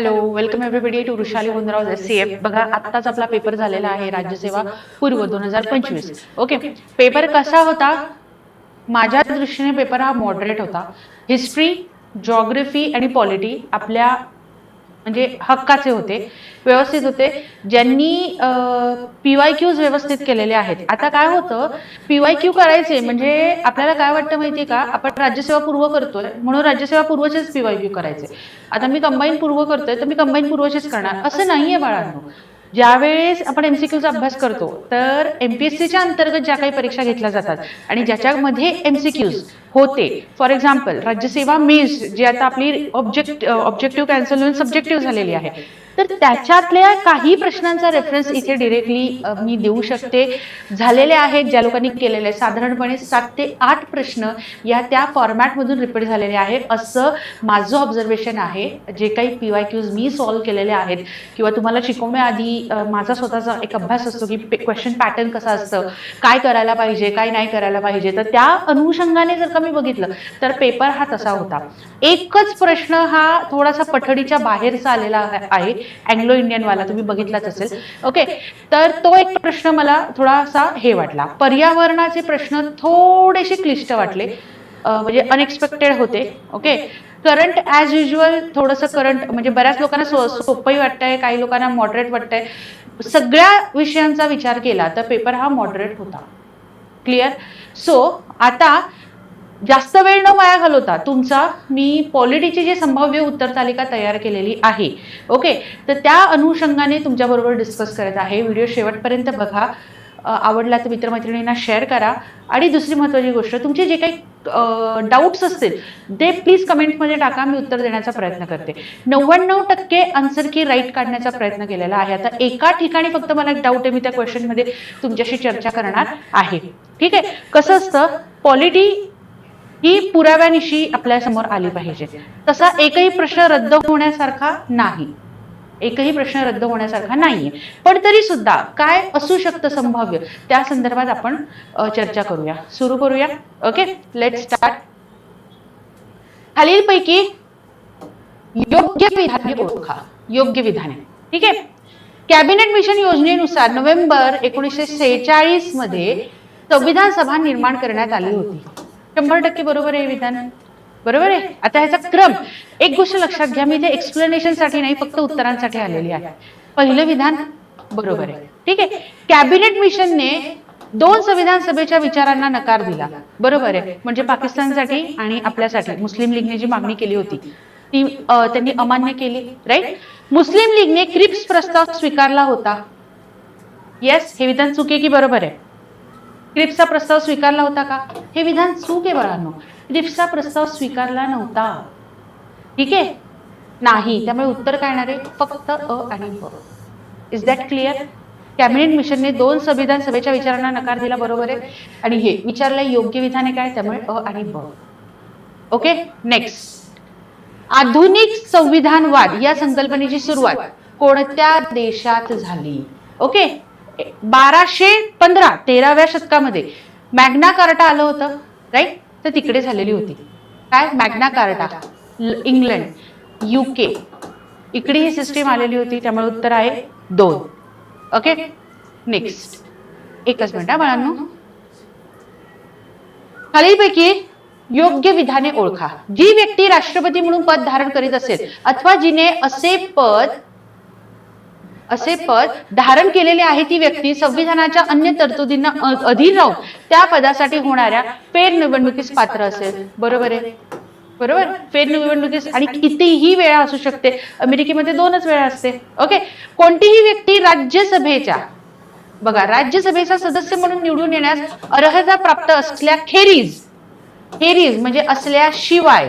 Hello welcome everybody to Vrushali Gunjarao S C F बघा आत्ताच आपला पेपर झालेला आहे राज्यसेवा पूर्व दोन हजार पंचवीस. ओके पेपर कसा होता? माझ्या दृष्टीने पेपर हा मॉडरेट होता. हिस्ट्री जॉग्रफी आणि पॉलिटी आपल्या म्हणजे हक्काचे होते व्यवस्थित होते. ज्यांनी पी वाय क्यूज व्यवस्थित केलेले आहेत. आता काय होतं पी वाय क्यू करायचे म्हणजे आपल्याला काय वाटतं माहितीये का? आपण राज्यसेवा पूर्व करतोय म्हणून राज्यसेवा पूर्वचेच पी वाय क्यू करायचे. आता मी कंबाईन पूर्व करतोय तर मी कंबाईन पूर्वचेच करणार. असं नाहीये बाळांनो. ज्यावेळेस आपण एमसीक्यूचा अभ्यास करतो तर एमपीएससीच्या अंतर्गत ज्या काही परीक्षा घेतल्या जातात आणि ज्याच्यामध्ये एमसीक्यूज होते. फॉर एक्झाम्पल राज्यसेवा मेन्स जी आता आपली ऑब्जेक्ट ऑब्जेक्टिव्ह कॅन्सल होऊन सब्जेक्टिव्ह झालेली आहे. तर त्याच्यातल्या काही प्रश्नांचा रेफरन्स इथे डिरेक्टली मी देऊ शकते. झालेले आहेत ज्या लोकांनी केलेले आहे साधारणपणे सात ते आठ प्रश्न या त्या फॉर्मॅटमधून रिपीट झालेले आहे असं माझं ऑब्झर्वेशन आहे. जे काही पी वाय क्यूज मी सॉल्व्ह केलेले आहेत किंवा तुम्हाला शिकवण्याआधी माझा स्वतःचा एक अभ्यास असतो की क्वेश्चन पॅटर्न कसं असतं काय करायला पाहिजे काय नाही करायला पाहिजे. तर त्या अनुषंगाने जर का मी बघितलं तर पेपर हा तसा होता. एकच प्रश्न हा थोडासा पठडीच्या बाहेरचा आलेला आहे. अँग्लो इंडियन वाला तुम्ही बघितलाच असेल. ओके तर तो एक प्रश्न मला थोडासा हे वाटला. पर्यावरणाचे प्रश्न थोडेसे क्लिष्ट वाटले. म्हणजे अनएक्सपेक्टेड होते. ओके करंट ॲज युजल थोडंसं करंट म्हणजे बऱ्याच लोकांना सो सोपंही वाटतंय काही लोकांना मॉडरेट वाटतंय. सगळ्या विषयांचा विचार केला तर पेपर हा मॉडरेट होता. क्लिअर सो आता जास्त वेळ न वाया घालवता तुमचा मी पॉलिटीची जी संभाव्य उत्तर तालिका तयार केलेली आहे ओके? तर त्या अनुषंगाने तुमच्याबरोबर डिस्कस करत आहे. व्हिडिओ शेवटपर्यंत बघा. आवडला तर मित्रमैत्रिणींना शेअर करा. आणि दुसरी महत्त्वाची गोष्ट तुमचे जे काही डाऊट्स असतील ते प्लीज कमेंटमध्ये टाका. मी उत्तर देण्याचा प्रयत्न करते. नव्याण्णव टक्के आन्सर की राईट काढण्याचा प्रयत्न केलेला आहे. आता एका ठिकाणी फक्त मला एक डाऊट आहे. मी त्या क्वेश्चनमध्ये तुमच्याशी चर्चा करणार आहे. ठीक आहे? कसं असतं? पॉलिटी ही पुराव्यानिशी आपल्यासमोर आली पाहिजे. तसा एकही प्रश्न रद्द होण्यासारखा नाही. एकही प्रश्न रद्द होण्यासारखा नाहीये. पण तरी सुद्धा काय असू शकतं संभाव्य त्या संदर्भात आपण चर्चा करूया. सुरू करूया? ओके? लेट स्टार्ट खालीलपैकी योग्य विधाने ओळखा. योग्य विधाने. ठीक आहे? कॅबिनेट मिशन योजनेनुसार नोव्हेंबर एकोणीसशे सेहेचाळीसमध्ये संविधान सभा निर्माण करण्यात आली होती. शंभर टक्के बरोबर आहे हे विधान बरोबर आहे? आता ह्याचा क्रम. एक गोष्ट लक्षात घ्या मी इथे एक्सप्लेनेशनसाठी नाही फक्त उत्तरांसाठी आलेली आहे. पहिलं विधान बरोबर आहे. ठीक आहे? कॅबिनेट मिशनने दोन संविधान सभेच्या विचारांना नकार दिला. बरोबर आहे. म्हणजे पाकिस्तानसाठी आणि आपल्यासाठी. मुस्लिम लीगने जी मागणी केली होती ती त्यांनी अमान्य केली राईट मुस्लिम लीगने क्रिप्स प्रस्ताव स्वीकारला होता. येस हे विधान चुके की बरोबर आहे? क्रिप्सचा प्रस्ताव स्वीकारला होता का? हे विधान चूक आहे बाळांनो. क्रिप्सचा प्रस्ताव स्वीकारला नव्हता. ठीक आहे? नाही त्यामुळे उत्तर काय येणार आहे? फक्त अ आणि ब. इज दॅट क्लिअर कॅबिनेट मिशनने दोन संविधान सभेच्या विचारांना नकार दिला बरोबर आहे? आणि हे विचारलं योग्य विधान आहे काय? त्यामुळे अ आणि ब. ओके नेक्स्ट आधुनिक संविधानवाद या संकल्पनेची सुरुवात कोणत्या देशात झाली? ओके बाराशे पंधरा तेराव्या शतकामध्ये मॅग्ना कार्टा आलं होतं राईट तर तिकडे झालेली होती. काय? Magna carta. इंग्लंड युके इकडे ही सिस्टीम आलेली होती त्यामुळे उत्तर आहे दोन. ओके नेक्स्ट एकच मिनिट बाळांनो. खालीलपैकी योग्य विधाने ओळखा. जी व्यक्ती राष्ट्रपती म्हणून पद धारण करीत असेल अथवा जिने असे पद असे पद धारण केलेले आहे ती व्यक्ती संविधानाच्या अन्य तरतुदींना अधीन राहून त्या पदासाठी होणाऱ्या फेर निवडणुकीस पात्र असेल. बरोबर आहे? बरोबर फेर निवडणुकीस आणि कितीही वेळा असू शकते. अमेरिकेमध्ये दोनच वेळा असते. ओके? कोणतीही व्यक्ती राज्यसभेच्या बघा राज्यसभेचा सदस्य म्हणून निवडून येण्यास अर्हता प्राप्त असल्याखेरीज खेरीज. म्हणजे असल्याशिवाय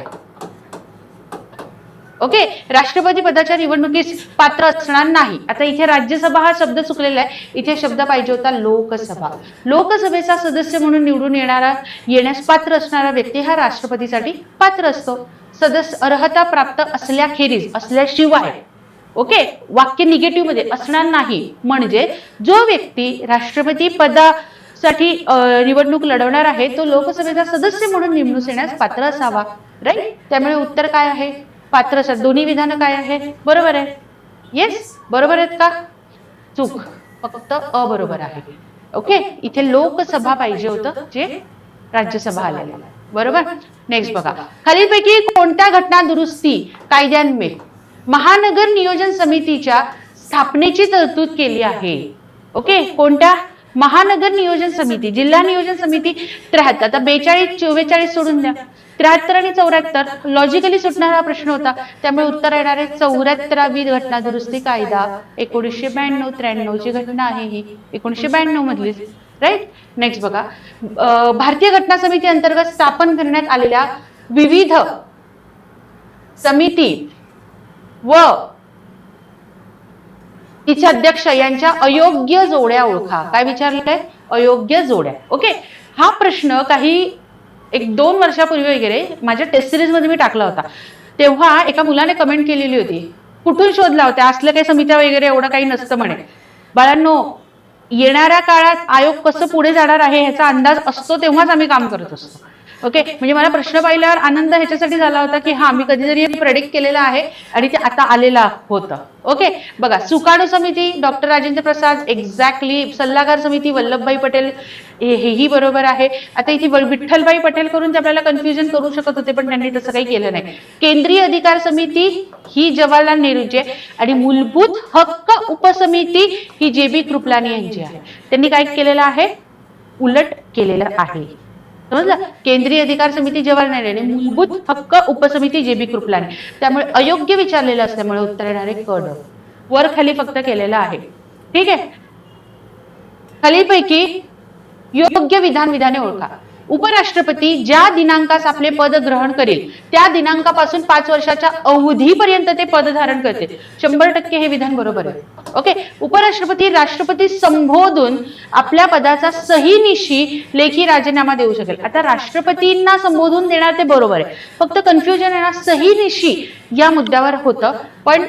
ओके? राष्ट्रपती पदाच्या निवडणुकीस पात्र असणार नाही. आता इथे राज्यसभा हा शब्द चुकलेला आहे. इथे शब्द पाहिजे होता लोकसभा. लोकसभेचा सदस्य म्हणून निवडून येणारा येण्यास पात्र असणारा व्यक्ती हा राष्ट्रपतीसाठी पात्र असतो. सदस्य अर्हता प्राप्त असल्याखेरीज असल्याशिवाय ओके? वाक्य निगेटिव्हमध्ये असणार नाही. म्हणजे जो व्यक्ती राष्ट्रपती पदासाठी निवडणूक लढवणार आहे तो लोकसभेचा सदस्य म्हणून निवडून येण्यास पात्र असावा. राईट त्यामुळे उत्तर काय आहे? पात्र असतात दोन्ही विधानं काय आहे? बरोबर आहे? येस बरोबर आहेत का? चूक. फक्त अबरोबर आहे. ओके इथे लोकसभा पाहिजे होतं जे राज्यसभा आलेलं बरोबर? नेक्स्ट बघा. खालीलपैकी कोणत्या घटना दुरुस्ती कायद्यांमे महानगर नियोजन समितीच्या स्थापनेची तरतूद केली आहे. ओके कोणत्या? महानगर नियोजन समिती. जिल्हा नियोजन समिती. त्र्याहत्तर आता बेचाळीस चव्वेचाळीस सोडून द्या. त्र्याहत्तर आणि चौऱ्याहत्तर लॉजिकली सुटणारा प्रश्न होता. त्यामुळे उत्तर येणार आहे चौऱ्याहत्तरावी घटना दुरुस्ती कायदा एकोणीसशे ब्याण्णव त्र्याण्णव ची घटना आहे ही एकोणीसशे ब्याण्णव मधली राईट नेक्स्ट बघा. भारतीय घटना समिती अंतर्गत स्थापन करण्यात आलेल्या विविध समिती व तिचे अध्यक्ष यांच्या अयोग्य जोड्या ओळखा. काय विचारलंय? अयोग्य जोड्या. ओके हा प्रश्न काही एक दोन वर्षापूर्वी वगैरे माझ्या टेस्ट सिरीजमध्ये मी टाकला होता. तेव्हा एका मुलाने कमेंट केलेली होती. कुठून शोधला होता? असलं काही समित्या वगैरे एवढं काही नसतं म्हणे. बाळांनो येणाऱ्या काळात आयोग कसं पुढे जाणार आहे ह्याचा अंदाज असतो तेव्हाच आम्ही काम करत असतो. ओके म्हणजे मला प्रश्न पाहिल्यावर आनंद ह्याच्यासाठी झाला होता की हा मी कधीतरी प्रेडिक्ट केलेलं आहे आणि ते आता आलेलं होतं. ओके बघा सुकाणू समिती डॉक्टर राजेंद्र प्रसाद एक्झॅक्टली सल्लागार समिती वल्लभभाई पटेल हेही बरोबर आहे. आता इथे विठ्ठलभाई पटेल करून ते आपल्याला कन्फ्युजन करू शकत होते पण त्यांनी तसं काही केलं नाही. केंद्रीय अधिकार समिती ही जवाहरलाल नेहरूची आहे आणि मूलभूत हक्क उपसमिती ही जे बी कृपलानी यांची आहे. त्यांनी काय केलेलं आहे? उलट केलेलं आहे. समजलं केंद्रीय अधिकार समिती जवाहरलाल नेहरू आणि मूलभूत हक्क उपसमिती जे बी कृपलाने त्यामुळे अयोग्य विचारलेलं असल्यामुळे उत्तर येणारे कड वर खाली फक्त केलेलं आहे. ठीक आहे? खालीपैकी योग्य विधान विधाने ओळखा. उपराष्ट्रपती ज्या दिनांकास आपले पद ग्रहण करेल त्या दिनांकापासून पाच वर्षाच्या अवधीपर्यंत ते पद धारण करते शंभर टक्के हे विधान बरोबर आहे. ओके उपराष्ट्रपती राष्ट्रपती संबोधून आपल्या पदाचा सहीनिशी लेखी राजीनामा देऊ शकेल. आता राष्ट्रपतींना संबोधून देणार ते बरोबर आहे. फक्त कन्फ्युजन येणार सहीनिशी या मुद्द्यावर होतं. पण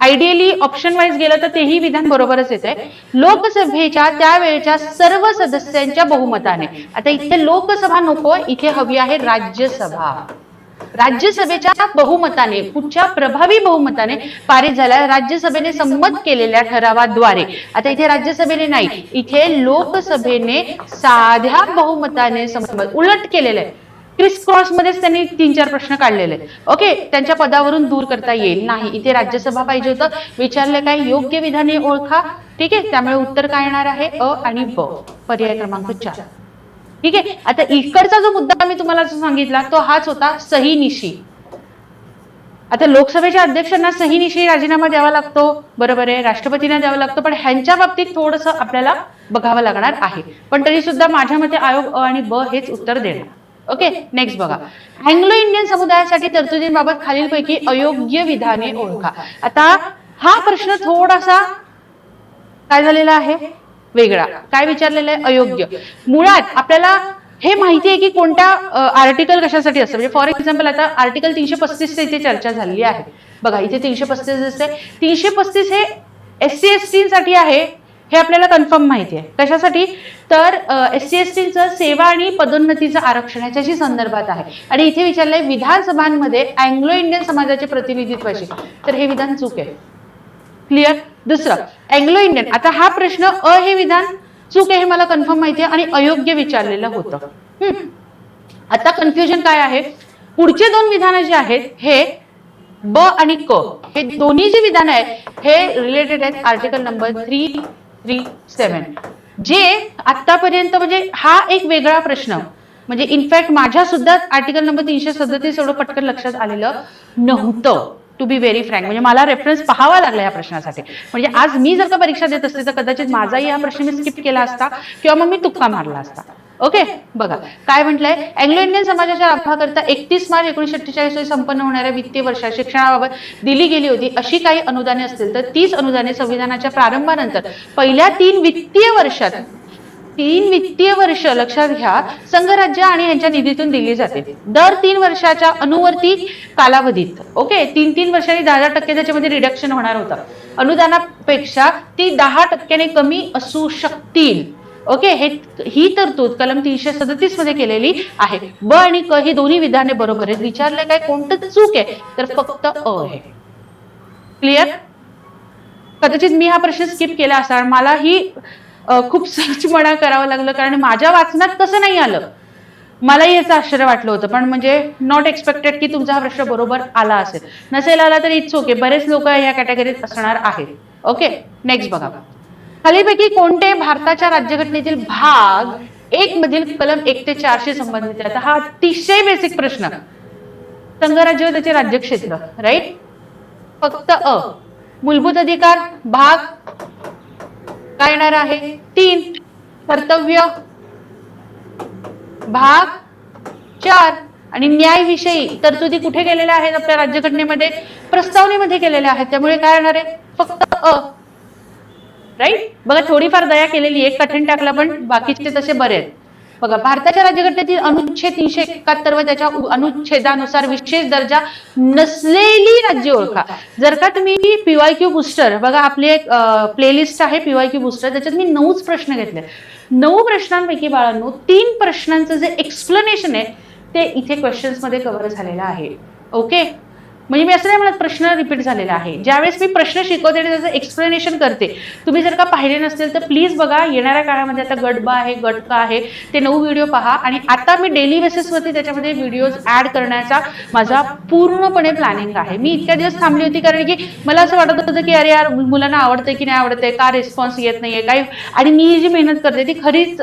आयडियली ऑप्शन वाईज गेलं तर तेही विधान बरोबरच येत आहे लोकसभेच्या त्यावेळेच्या सर्व सदस्यांच्या बहुमताने. आता इथे लोकसभा नको इथे हवी आहे राज्यसभा. राज्यसभेच्या बहुमताने कुठच्या प्रभावी बहुमताने पारित झाल्या? राज्यसभेने संमत केलेल्या ठरावाद्वारे. आता इथे राज्यसभेने नाही इथे लोकसभेने साध्या बहुमताने संमत उलट केलेलं आहे. क्रिस क्रॉस मध्येच त्यांनी तीन चार प्रश्न काढलेले. ओके त्यांच्या पदावरून दूर करता येईल. नाही इथे राज्यसभा पाहिजे होतं. विचारले काय? योग्य विधाने ओळखा. ठीक आहे त्यामुळे उत्तर काय येणार आहे? अ आणि ब. पर्याय क्रमांक चार. ठीक आहे आता इकडचा जो मुद्दा मी तुम्हाला जो सांगितला तो हाच होता सहीनिशी. आता लोकसभेच्या अध्यक्षांना सहीनिशी राजीनामा द्यावा लागतो. बरोबर आहे राष्ट्रपतींना द्यावा लागतो. पण ह्यांच्या बाबतीत थोडस आपल्याला बघावं लागणार आहे. पण तरी सुद्धा माझ्या मते आयोग अ आणि ब हेच उत्तर देणार. ओके नेक्स्ट बघा. अँग्लो इंडियन समुदायासाठी तरतुदींबाबत खालीलपैकी अयोग्य विधाने ओळखा. आता हा प्रश्न थोडासा काय झालेला आहे? वेगळा. काय विचारलेलं आहे? अयोग्य. मुळात आपल्याला हे माहिती आहे की कोणत्या आर्टिकल कशासाठी असतं? म्हणजे फॉर एक्झाम्पल आता आर्टिकल तीनशे पस्तीस इथे चर्चा झालेली आहे. बघा इथे तीनशे पस्तीस असते तीनशे पस्तीस हे एस सी एससाठी आहे. हे आपल्याला कन्फर्म माहिती आहे. कशासाठी? तर एस सी एस टीचं सेवा आणि पदोन्नतीचं आरक्षण याच्याशी संदर्भात आहे. आणि इथे विचारलंय विधानसभांमध्ये अँग्लो इंडियन समाजाचे प्रतिनिधित्वाशी तर हे विधान चूक आहे. क्लिअर दुसरं अँग्लो इंडियन आता हा प्रश्न अ हे विधान चूक आहे हे मला कन्फर्म माहिती आहे आणि अयोग्य विचारलेलं होतं. आता कन्फ्युजन काय आहे? पुढचे दोन विधानं जे आहेत हे ब आणि क हे दोन्ही जे विधान आहेत हे रिलेटेड आहेत. Article number three three seven जे आतापर्यंत म्हणजे हा एक वेगळा प्रश्न. म्हणजे इनफॅक्ट माझ्या सुद्धा आर्टिकल नंबर तीनशे सदतीस एवढं पटकन लक्षात आलेलं नव्हतं टू बी व्हेरी फ्रँक म्हणजे मला रेफरन्स पाहावा लागला या प्रश्नासाठी. म्हणजे आज मी जर का परीक्षा देत असते तर कदाचित माझाही हा प्रश्न मी स्किप केला असता किंवा मग मी तुक्का मारला असता. ओके? बघा. काय म्हटलंय? अँग्लो इंडियन समाजाच्या लाभाकरता एकतीस मार्च एकोणीशे अठ्ठेचाळीस रोजी संपन्न होणाऱ्या वित्तीय वर्षात शिक्षणाबाबत दिली गेली होती. अशी काही अनुदाने असतील तर तीच अनुदाने संविधानाच्या प्रारंभानंतर पहिल्या तीन वित्तीय वर्षात तीन वित्तीय वर्ष लक्षात घ्या संघराज्य आणि यांच्या निधीतून दिली जाते. दर तीन वर्षाच्या अनुवर्ती कालावधीत. ओके? तीन तीन वर्षांनी दहा दहा टक्के त्याच्यामध्ये रिडक्शन होणार होतं. अनुदानापेक्षा ती दहा टक्क्याने कमी असू शकतील. ओके हे ही तरतूद कलम तीनशे सदतीसमध्ये केलेली आहे. ब आणि क ही दोन्ही विधाने बरोबर आहेत. विचारलं काय कोणतं चूक आहे? तर फक्त अ आहे. क्लिअर कदाचित मी हा प्रश्न स्किप केला असा मला ही खूप सर्च म्हणा करावं लागलं कारण माझ्या वाचनात कसं नाही आलं. मलाही याचं आश्चर्य वाटलं होतं पण म्हणजे नॉट एक्सपेक्टेड की तुमचा हा प्रश्न बरोबर आला असेल. नसेल आला तर इट्स ओके बरेच लोक या कॅटेगरीत असणार आहेत. ओके नेक्स्ट बघा. खालीपैकी कोणते भारताच्या राज्यघटनेतील भाग एक मधील कलम एक ते चारशी संबंधित आहे आता हा अतिशय बेसिक प्रश्न. संघराज्य व त्याचे राज्यक्षेत्र राईट फक्त अ. मूलभूत अधिकार भाग. काय येणार आहे? तीन. कर्तव्य. भाग. चार. आणि न्यायविषयी तरतुदी कुठे केलेल्या आहेत आपल्या राज्यघटनेमध्ये? प्रस्तावनेमध्ये केलेल्या आहेत. त्यामुळे काय येणार आहे? फक्त अ. राईट बघा थोडीफार दया केलेली आहे कठीण टाकला पण बाकीचे तसे बरे आहेत. बघा भारताच्या राज्यघटनेतील अनुच्छेद तीनशे एकाहत्तर व त्याच्या अनुच्छेदानुसार विशेष दर्जा नसलेली राज्य ओळखा. जर का तुम्ही पीवाय क्यू बुस्टर बघा आपली एक प्लेलिस्ट आहे पीवाय क्यू बुस्टर त्याच्यात मी नऊच प्रश्न घेतले. नऊ प्रश्नांपैकी बाळांनो तीन प्रश्नांचं जे एक्सप्लेनेशन आहे ते इथे क्वेश्चन्समध्ये कव्हर झालेलं आहे. ओके म्हणजे मी असं नाही म्हणत प्रश्न रिपीट झालेला आहे. ज्यावेळेस मी प्रश्न शिकवते आणि त्याचं एक्सप्लेनेशन करते. तुम्ही जर का पाहिले नसेल तर प्लीज बघा येणाऱ्या काळामध्ये आता गटबा आहे गटका आहे ते नऊ व्हिडिओ पहा. आणि आता मी डेली बेसिसवरती त्याच्यामध्ये व्हिडिओज ऍड करण्याचा माझा पूर्णपणे प्लॅनिंग आहे. मी इतक्या दिवस थांबली होती कारण की मला असं वाटत होतं की अरे यार मुलांना आवडतंय की नाही आवडतंय? का रिस्पॉन्स येत नाहीये? काही आणि मी जी मेहनत करते ती खरीच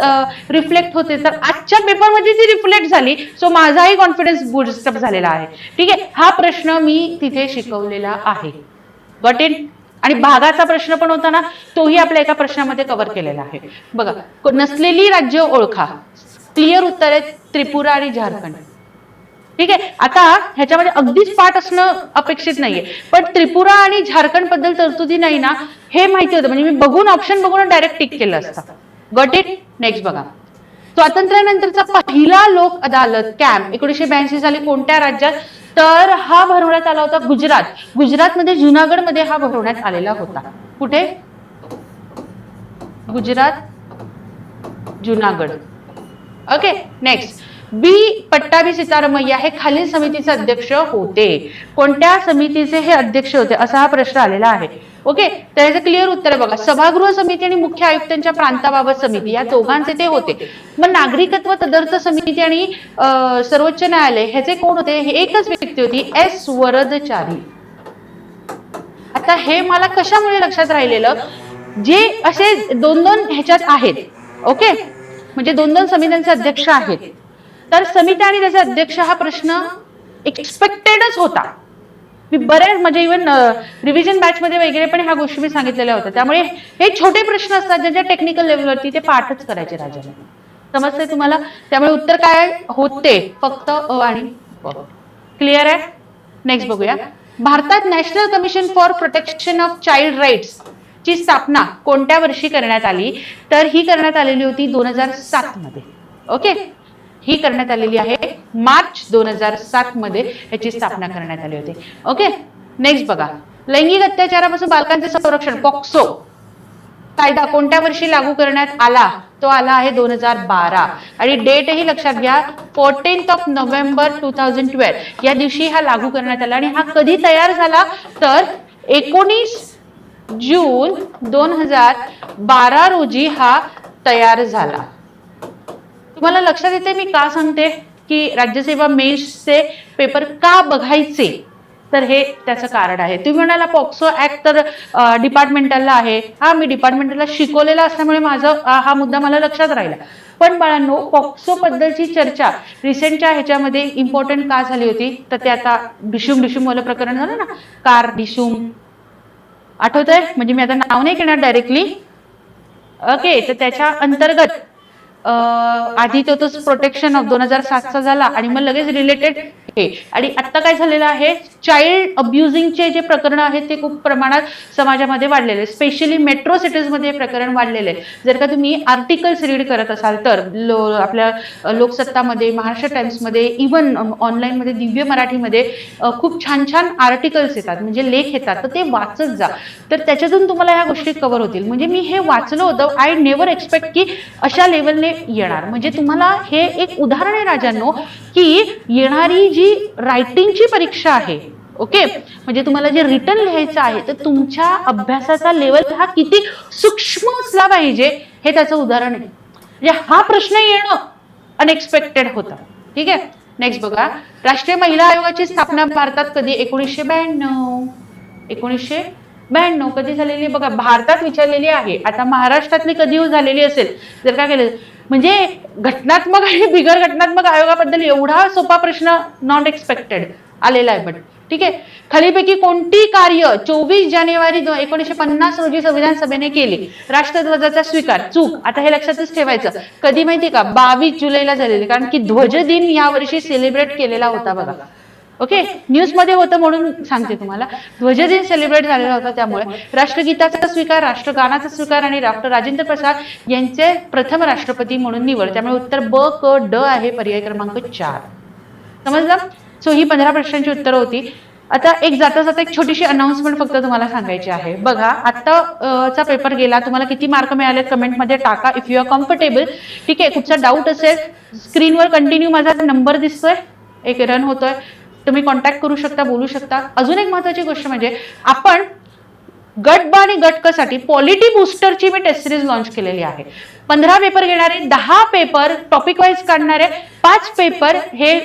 रिफ्लेक्ट होते. तर आजच्या पेपरमध्ये ती रिफ्लेक्ट झाली. सो माझाही कॉन्फिडन्स बुस्टअप झालेला आहे. ठीक आहे? हा प्रश्न मी तिथे शिकवलेला आहे. गट इट आणि भागाचा प्रश्न पण होता ना तोही आपल्या एका प्रश्नामध्ये कव्हर केलेला आहे. बघा नसलेली राज्य ओळखा. क्लिअर उत्तर आहे त्रिपुरा आणि झारखंड. ठीक आहे? आता ह्याच्यामध्ये अगदीच पाठ असणं अपेक्षित नाहीये. पण त्रिपुरा आणि झारखंडबद्दल तरतुदी नाही ना हे माहिती होतं. म्हणजे मी बघून ऑप्शन बघून डायरेक्ट टिक केलं असतं. गट इट नेक्स्ट बघा. स्वातंत्र्यानंतरचा पहिला लोक अदालत कॅम्प. एकोणीशे ब्याऐंशी साली कोणत्या राज्यात तर हा भरवण्यात आला होता गुजरात. गुजरातमध्ये जुनागडमध्ये हा भरवण्यात आलेला होता. कुठे? Gujarat Junagadh. Okay next B Pattabhi Sitaramayya हे खालील समितीचे अध्यक्ष होते. कोणत्या समितीचे हे अध्यक्ष होते? असा हा प्रश्न आलेला आहे. ओके तर याचं क्लिअर उत्तर आहे बघा. सभागृह समिती आणि मुख्य आयुक्तांच्या प्रांताबाबत समिती या दोघांचे ते होते. मग नागरिकत्व तदर्थ समिती आणि सर्वोच्च न्यायालय ह्याचे कोण होते? हे एकच व्यक्ती होती एस वरदचारी. आता हे मला कशामुळे लक्षात राहिलेलं? जे असे दोन दोन ह्याच्यात आहेत ओके? म्हणजे दोन दोन समित्यांचे अध्यक्ष आहेत. तर समिती आणि त्याचे अध्यक्ष हा प्रश्न एक्सपेक्टेडच होता. मी बरेच म्हणजे इव्हन रिव्हिजन बॅच मध्ये वगैरे पण ह्या गोष्टी मी सांगितलेल्या होत्या. त्यामुळे हे छोटे प्रश्न असतात ज्याच्या टेक्निकल लेवलवरती ते पाठच करायचे राजाने. समजते तुम्हाला? त्यामुळे उत्तर काय होते? फक्त अ आणि क्लिअर आहे? नेक्स्ट बघूया. भारतात national commission for protection of child rights ची स्थापना कोणत्या वर्षी करण्यात आली? तर ही करण्यात आलेली होती दोन हजार सात मध्ये ओके ही करण्यात आलेली आहे मार्च दोन हजार सात मध्ये याची स्थापना करण्यात आली होती. ओके नेक्स्ट बघा. लैंगिक अत्याचारापासून बालकांचे संरक्षण पॉक्सो. कायदा कोणत्या वर्षी लागू करण्यात आला? तो आला आहे दोन हजार बारा. आणि डेटही लक्षात घ्या fourteenth of November two thousand twelve या दिवशी हा लागू करण्यात आला आणि हा कधी तयार झाला? तर एकोणीस जून दोन हजार बारा रोजी हा तयार झाला. तुम्हाला लक्षात येते मी का सांगते? की राज्यसेवा मेन्सचे पेपर का बघायचे? तर हे त्याचं कारण आहे. तुम्ही म्हणाला पॉक्सो ऍक्ट तर डिपार्टमेंटलला आहे. हा मी डिपार्टमेंटलला शिकवलेला असल्यामुळे माझं हा मुद्दा मला लक्षात राहिला. पण बाळांनो पॉक्सो बद्दलची चर्चा रिसेंटच्या ह्याच्यामध्ये इम्पॉर्टंट का झाली होती? तर ते आता डिशुम डिशुमवालं प्रकरण झालं ना? कार डिशुम. आठवत आहे म्हणजे मी आता नाव नाही घेणार डायरेक्टली ओके तर त्याच्या अंतर्गत आधी तो तोच प्रोटेक्शन ऑफ दोन हजार सातचा झाला आणि मग लगेच रिलेटेड हे. आणि आता काय झालेलं आहे? चाइल्ड अब्युझिंगचे जे प्रकरण आहेत ते खूप प्रमाणात समाजामध्ये वाढलेले स्पेशली मेट्रो सिटीजमध्ये हे प्रकरण वाढलेले जर का तुम्ही आर्टिकल्स रीड करत असाल तर लो आपल्या लोकसत्तामध्ये महाराष्ट्र टाइम्समध्ये इवन ऑनलाईनमध्ये दिव्य मराठीमध्ये खूप छान छान आर्टिकल्स येतात. म्हणजे लेख येतात. तर ते वाचत जा. तर त्याच्यातून तुम्हाला ह्या गोष्टी कव्हर होतील. म्हणजे मी हे वाचलं होतं. आय नेवर एक्सपेक्ट की अशा लेवलने येणार. म्हणजे तुम्हाला हे एक उदाहरण आहे राजांनो की येणारी जी रायटिंगची परीक्षा आहे ओके? म्हणजे तुम्हाला जे रिटर्न लिहायचं आहे तर तुमच्या अभ्यासाचा लेवल हा किती सूक्ष्म असला पाहिजे हे त्याचं उदाहरण आहे. म्हणजे हा प्रश्न येणं अनएक्सपेक्टेड होतं. ठीक आहे? नेक्स्ट बघा. राष्ट्रीय महिला आयोगाची स्थापना भारतात कधी? एकोणीसशे ब्याण्णव. एकोणीसशे ब्याण्णव. कधी झालेली? बघा भारतात विचारलेली आहे. आता महाराष्ट्रातली कधी झालेली असेल? जर काय केलं म्हणजे घटनात्मक आणि बिगर घटनात्मक आयोगाबद्दल एवढा सोपा प्रश्न नॉट एक्सपेक्टेड आलेला आहे बट ठीक आहे. खालीपैकी कोणती कार्य चोवीस जानेवारी एकोणीशे एकोणीसशे पन्नास रोजी संविधान सभेने केली? राष्ट्रध्वजाचा स्वीकार चूक. आता हे लक्षातच ठेवायचं. कधी माहिती का? बावीस जुलैला झालेली. कारण की ध्वज दिन यावर्षी सेलिब्रेट केलेला होता बघा. ओके न्यूजमध्ये होतं म्हणून सांगते तुम्हाला. ध्वजदिन सेलिब्रेट झालेला होता त्यामुळे. राष्ट्रगीताचा स्वीकार राष्ट्रगानाचा स्वीकार आणि डॉक्टर राजेंद्र प्रसाद यांचे प्रथम राष्ट्रपती म्हणून निवड. त्यामुळे उत्तर ब क ड आहे पर्याय क्रमांक चार. समजलं? सो ही पंधरा प्रश्नांची उत्तरं होती. आता एक जाता जाता एक छोटीशी अनाउन्समेंट फक्त तुम्हाला सांगायची आहे. बघा आता अ, चा पेपर गेला. तुम्हाला किती मार्क मिळाले कमेंटमध्ये टाका. इफ यू आर कम्फर्टेबल ठीक आहे कुठचा डाऊट असेल स्क्रीनवर कंटिन्यू माझा नंबर दिसतोय. एक रन होतोय. तुम्ही कॉन्टॅक्ट करू शकता बोलू शकता. अजून एक महत्वाची गोष्ट म्हणजे आपण गट ब आणि गट क साठी पॉलिटी बुस्टरची मी टेस्ट सिरीज लॉन्च केलेली आहे. पंधरा पेपर घेणारे दहा पेपर टॉपिक वाईज काढणारे पाच पेपर हे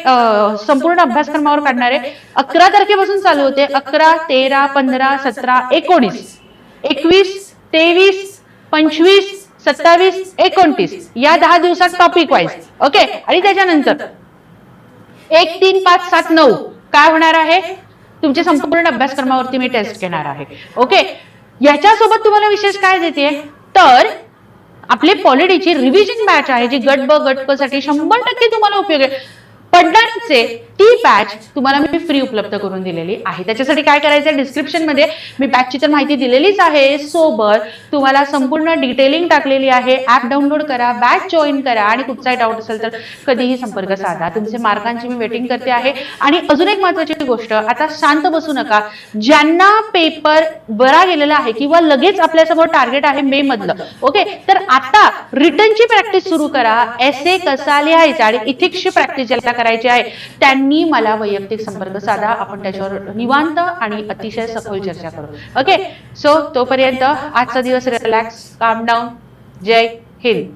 संपूर्ण अभ्यासक्रमावर काढणारे अकरा तारखेपासून चालू होते. अकरा तेरा पंधरा सतरा एकोणीस. एकवीस तेवीस पंचवीस सत्तावीस एकोणतीस. या दहा दिवसात टॉपिक वाईज ओके आणि त्याच्यानंतर? एक तीन पाच सात नऊ. काय होणार आहे? तुमच्या संपूर्ण अभ्यासक्रमावरती मी टेस्ट घेणार आहे. ओके. याच्यासोबत तुम्हाला विशेष काय देते? तर आपली पॉलिटीची रिव्हिजन बॅच आहे जी गट ब गटसाठी शंभर टक्के तुम्हाला उपयोग आहे. पडणारच ती बॅच तुम्हाला मी फ्री उपलब्ध करून दिलेली आहे. त्याच्यासाठी काय करायचं आहे डिस्क्रिप्शनमध्ये मी बॅचची तर माहिती दिलेलीच आहे. सोबत तुम्हाला संपूर्ण डिटेलिंग टाकलेली आहे. ऍप डाउनलोड करा बॅच जॉईन करा आणि कुठचाही डाऊट असेल तर कधीही संपर्क साधा. तुमचे मार्कांची मी वेटिंग करते आहे. आणि अजून एक महत्वाची गोष्ट आता शांत बसू नका. ज्यांना पेपर बरा गेलेला आहे किंवा लगेच आपल्यासमोर टार्गेट आहे मे मधलं ओके तर आता रिटर्नची प्रॅक्टिस सुरू करा. एस ए कसा लिहायचा आणि इथिक्सची प्रॅक्टिस ज्याला करायची आहे त्यांनी मला वैयक्तिक संपर्क साधा आपण त्याच्यावर निवांत आणि अतिशय सखोल चर्चा करू. ओके सो तोपर्यंत आजचा दिवस रिलॅक्स काम डाऊन जय हिंद.